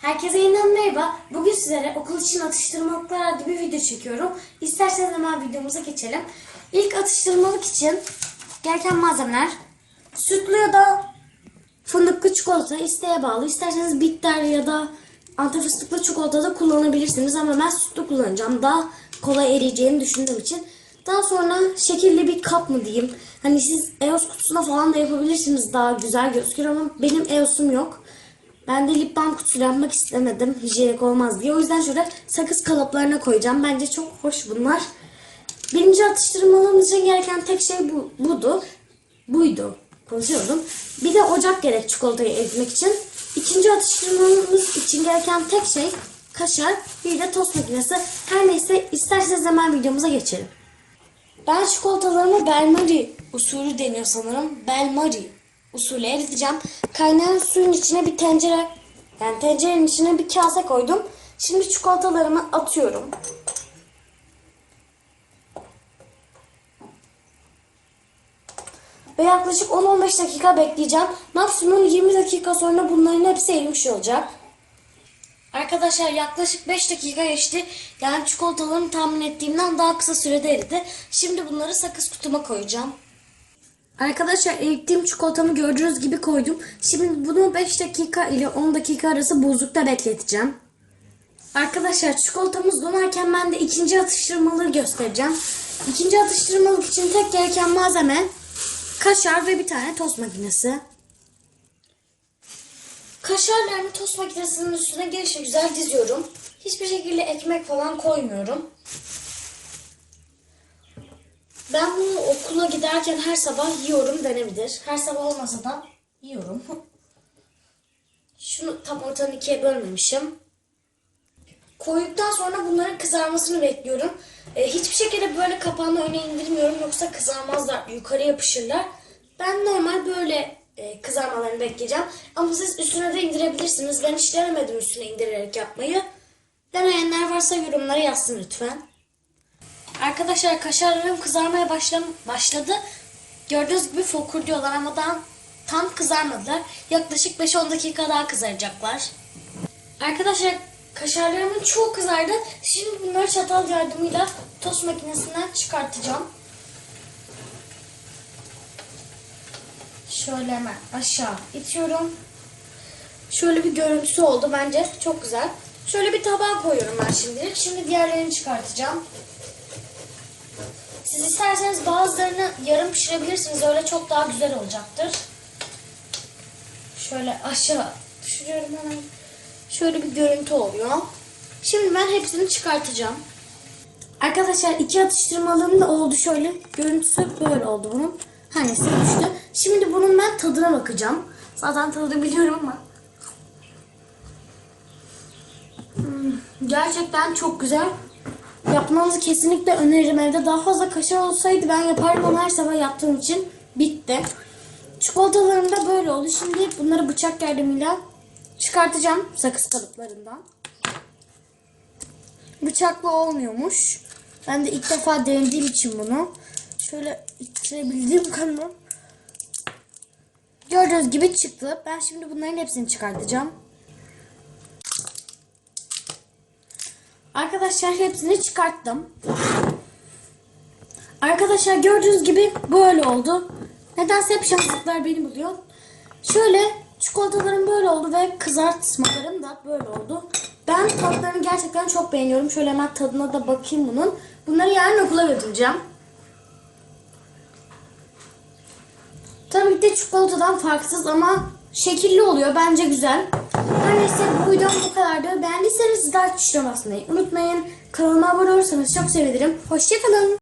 Herkese yeniden merhaba. Bugün sizlere okul için atıştırmalıklar adlı bir video çekiyorum. İsterseniz hemen videomuza geçelim. İlk atıştırmalık için gereken malzemeler sütlü ya da fındıklı çikolata isteğe bağlı. İsterseniz bitter ya da antifıstıklı çikolata da kullanabilirsiniz ama ben sütlü kullanacağım. Daha kolay eriyeceğini düşündüğüm için. Daha sonra şekilli bir kap mı diyeyim. Hani siz EOS kutusuna falan da yapabilirsiniz daha güzel gözükür ama benim EOS'um yok. Ben de lip balm kutusu yapmak istemedim. Hijyenik olmaz diye. O yüzden şöyle sakız kalıplarına koyacağım. Bence çok hoş bunlar. Birinci atıştırmalığımız için gereken tek şey bu, budu. Buydu. Konuşuyordum. Bir de ocak gerek çikolatayı eritmek için. İkinci atıştırmamız için gereken tek şey kaşar. Bir de tost makinesi. Her neyse isterseniz hemen videomuza geçelim. Ben çikolatalarımı Belmari usulü deniyor sanırım. Belmari usulü eriteceğim. Kaynayan suyun içine bir tencere, yani tencerenin içine bir kase koydum. Şimdi çikolatalarımı atıyorum. Ve yaklaşık 10-15 dakika bekleyeceğim. Maksimum 20 dakika sonra bunların hepsi erimiş olacak. Arkadaşlar yaklaşık 5 dakika geçti. Yani çikolatalarım tahmin ettiğimden daha kısa sürede eridi. Şimdi bunları sakız kutuma koyacağım. Arkadaşlar erittiğim çikolatamı gördüğünüz gibi koydum. Şimdi bunu 5 dakika ile 10 dakika arası buzlukta bekleteceğim. Arkadaşlar çikolatamız donarken ben de ikinci atıştırmalığı göstereceğim. İkinci atıştırmalık için tek gereken malzeme kaşar ve bir tane tost makinesi. Kaşarlarımı tost makinesinin üstüne gelişe güzel diziyorum. Hiçbir şekilde ekmek falan koymuyorum. Ben bunu okula giderken her sabah yiyorum denebilir. Her sabah olmasa da yiyorum. Şunu tam ortadan ikiye bölmemişim. Koyduktan sonra bunların kızarmasını bekliyorum. Ee, hiçbir şekilde böyle kapağını öne indirmiyorum yoksa kızarmazlar, yukarı yapışırlar. Ben normal böyle e, kızarmalarını bekleyeceğim. Ama siz üstüne de indirebilirsiniz. Ben hiç denemedim üstüne indirerek yapmayı. Deneyenler varsa yorumlara yazsın lütfen. Arkadaşlar kaşarlarım kızarmaya başladı. Gördüğünüz gibi fokur diyorlar ama daha tam kızarmadılar. Yaklaşık 5-10 dakika daha kızaracaklar. Arkadaşlar kaşarlarımın çoğu kızardı. Şimdi bunları çatal yardımıyla tost makinesinden çıkartacağım. Şöyle hemen aşağı itiyorum. Şöyle bir görüntüsü oldu bence. Çok güzel. Şöyle bir tabağa koyuyorum ben şimdilik. Şimdi diğerlerini çıkartacağım. Siz isterseniz bazılarını yarım pişirebilirsiniz. Öyle çok daha güzel olacaktır. Şöyle aşağı düşürüyorum hemen. Şöyle bir görüntü oluyor. Şimdi ben hepsini çıkartacağım. Arkadaşlar iki atıştırmalığım da oldu şöyle. Görüntüsü böyle oldu bunun. Hangisi düştü. Şimdi bunun ben tadına bakacağım. Zaten tadını biliyorum ama. Hmm, gerçekten çok güzel. Yapmanızı kesinlikle öneririm. Evde daha fazla kaşar olsaydı ben yapardım ama her sabah yaptığım için bitti. Çikolatalarım da böyle oldu. Şimdi bunları bıçak yardımıyla çıkartacağım sakız kalıplarından. Bıçakla olmuyormuş. Ben de ilk defa denediğim için bunu. Şöyle ittirebildiğim kadar. Gördüğünüz gibi çıktı. Ben şimdi bunların hepsini çıkartacağım. Arkadaşlar hepsini çıkarttım. Arkadaşlar gördüğünüz gibi böyle oldu. Nedense hep şanslıklar beni buluyor. Şöyle çikolatalarım böyle oldu ve kızartmalarım da böyle oldu. Ben tatlarını gerçekten çok beğeniyorum. Şöyle hemen tadına da bakayım bunun. Bunları yarın okula götüreceğim. Tabii ki de çikolatadan farksız ama şekilli oluyor. Bence güzel. Her neyse bu videom bu kadardı. Beğendiyseniz like tuşuna basmayı unutmayın. Kanalıma abone olursanız çok sevinirim. Hoşçakalın.